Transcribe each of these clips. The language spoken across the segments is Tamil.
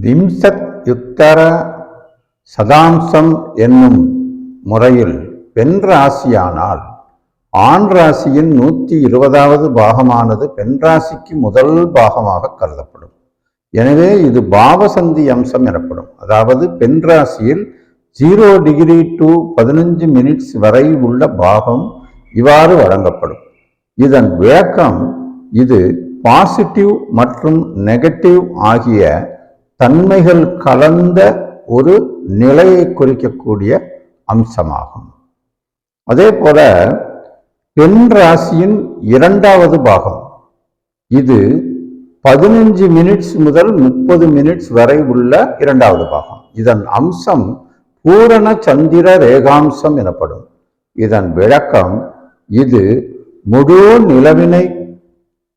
விம்சத் யுத்தர சதாம்சம் என்னும் முறையில் பெண் ராசியானால் ஆண் ராசியின் நூற்றி இருபதாவது பாகமானது பெண் ராசிக்கு முதல் பாகமாக கருதப்படும். எனவே இது பாவசந்தி அம்சம் எனப்படும். அதாவது பெண் ராசியில் ஜீரோ டிகிரி டு பதினஞ்சு மினிட்ஸ் வரை உள்ள பாகம் இவ்வாறு வழங்கப்படும். இதன் விளக்கம் இது பாசிட்டிவ் மற்றும் நெகட்டிவ் ஆகிய தன்மைகள் கலந்த ஒரு நிலையை குறிக்கக்கூடிய அம்சமாகும். அதே போல பெண் ராசியின் இரண்டாவது பாகம். இது பதினஞ்சு மினிட்ஸ் முதல் முப்பது மினிட்ஸ் வரை உள்ள இரண்டாவது பாகம். இதன் அம்சம் பூரண சந்திர ரேகாம்சம் எனப்படும். இதன் விளக்கம் இது முழு நிலவினை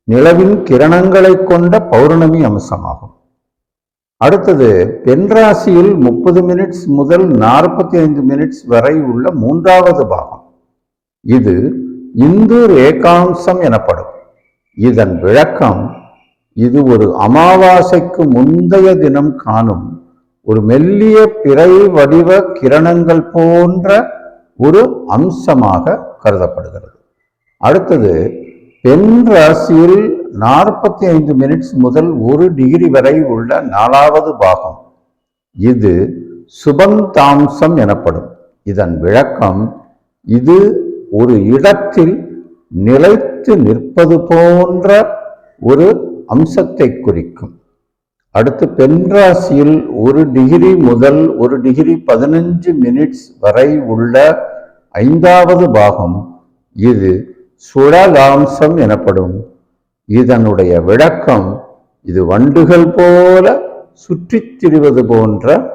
நிலவின் கிரணங்களை கொண்ட பௌர்ணமி அம்சமாகும். அடுத்தது பெண் ராசியில் முப்பது மினிட்ஸ் முதல் நாற்பத்தி ஐந்து மினிட்ஸ் வரை உள்ள மூன்றாவது பாகம். இது இந்து ரேகாம்சம் எனப்படும். இதன் விளக்கம் இது ஒரு அமாவாசைக்கு முந்தைய தினம் காணும் ஒரு மெல்லிய பிறை வடிவ கிரணங்கள் போன்ற ஒரு அம்சமாக கருதப்படுகிறது. அடுத்தது பெண் ராசியில் நாற்பத்தி ஐந்து மினிட்ஸ் முதல் ஒரு டிகிரி வரை உள்ள நாலாவது பாகம். இது சுபந்தாம்சம் எனப்படும். இதன் விளக்கம் இது ஒரு இடத்தில் நிலைத்து நிற்பது போன்ற ஒரு அம்சத்தை குறிக்கும். அடுத்து பெண்ராசியில் ஒரு டிகிரி முதல் ஒரு டிகிரி பதினஞ்சு மினிட்ஸ் வரை உள்ள ஐந்தாவது பாகம். இது சுழலாம்சம் எனப்படும். இதனுடைய விளக்கம் இது வண்டுகள் போல சுற்றித் திரிவது போன்ற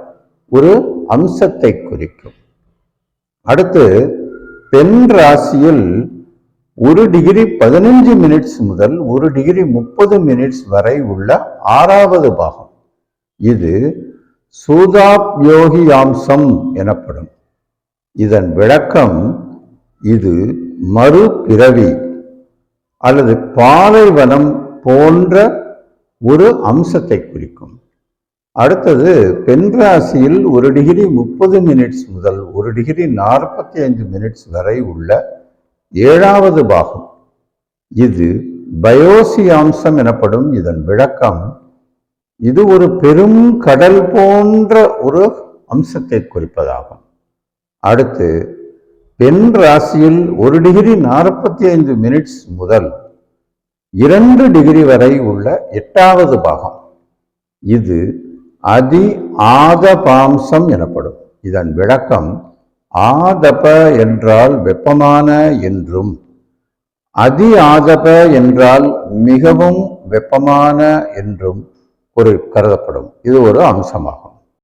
ஒரு அம்சத்தை குறிக்கும். அடுத்து பெண் ராசியில் ஒரு டிகிரி பதினஞ்சு மினிட்ஸ் முதல் ஒரு டிகிரி முப்பது மினிட்ஸ் வரை உள்ள ஆறாவது பாகம். இது சூதாப்யோகியாம்சம் எனப்படும். இதன் விளக்கம் இது மறுபிறவி. அல்லது பாலைவனம் போன்ற ஒரு அம்சத்தை குறிக்கும். அடுத்தது பெண் ராசியில் ஒரு டிகிரி முப்பது மினிட்ஸ் முதல் ஒரு டிகிரி நாற்பத்தி ஐந்து மினிட்ஸ் வரை உள்ள ஏழாவது பாகம். இது பயோசி அம்சம் எனப்படும் இதன் விளக்கம். இது ஒரு பெரும் கடல் போன்ற ஒரு அம்சத்தை குறிப்பதாகும். அடுத்து பெண் ராசியில் ஒரு டிகிரி நாற்பத்தி ஐந்து மினிட்ஸ் முதல் இரண்டு டிகிரி வரை உள்ள எட்டாவது பாகம். இது அதி ஆதபாம்சம் எனப்படும். இதன் விளக்கம் ஆதப என்றால் வெப்பமான என்றும் அதி ஆதப என்றால் மிகவும் வெப்பமான என்றும் ஒரு கருதப்படும். இது ஒரு அம்சமாகும்.